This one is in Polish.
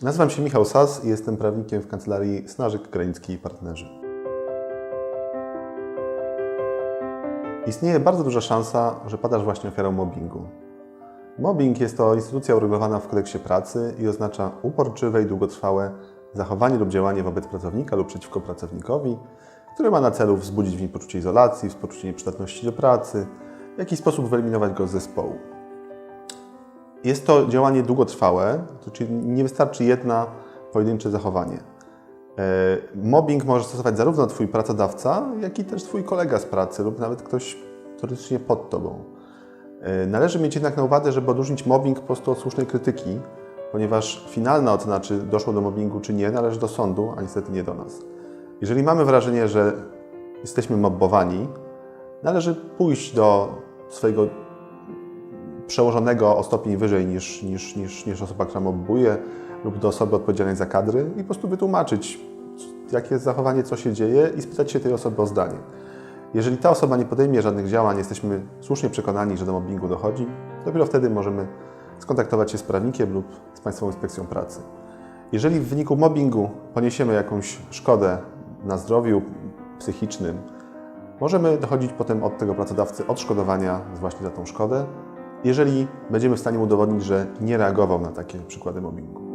Nazywam się Michał Sas i jestem prawnikiem w kancelarii Snarzyk Kranicki i Partnerzy. Istnieje bardzo duża szansa, że padasz właśnie ofiarą mobbingu. Mobbing jest to instytucja uregulowana w kodeksie pracy i oznacza uporczywe i długotrwałe zachowanie lub działanie wobec pracownika lub przeciwko pracownikowi, które ma na celu wzbudzić w nim poczucie izolacji, poczucie nieprzydatności do pracy, w jakiś sposób wyeliminować go z zespołu. Jest to działanie długotrwałe, to czyli nie wystarczy jedna pojedyncze zachowanie. E, Mobbing może stosować zarówno Twój pracodawca, jak i też Twój kolega z pracy lub nawet ktoś teoretycznie pod Tobą. E, Należy mieć jednak na uwadze, żeby odróżnić mobbing po prostu od słusznej krytyki, ponieważ finalna ocena, czy doszło do mobbingu, czy nie, należy do sądu, a niestety nie do nas. Jeżeli mamy wrażenie, że jesteśmy mobbowani, należy pójść do swojego przełożonego o stopień wyżej niż, niż, niż, niż osoba, która mobbuje, lub do osoby odpowiedzialnej za kadry i po prostu wytłumaczyć, jakie jest zachowanie, co się dzieje i spytać się tej osoby o zdanie. Jeżeli ta osoba nie podejmie żadnych działań, jesteśmy słusznie przekonani, że do mobbingu dochodzi, dopiero wtedy możemy skontaktować się z prawnikiem lub z Państwową Inspekcją Pracy. Jeżeli w wyniku mobbingu poniesiemy jakąś szkodę na zdrowiu psychicznym, możemy dochodzić potem od tego pracodawcy odszkodowania właśnie za tą szkodę, jeżeli będziemy w stanie udowodnić, że nie reagował na takie przykłady mobbingu.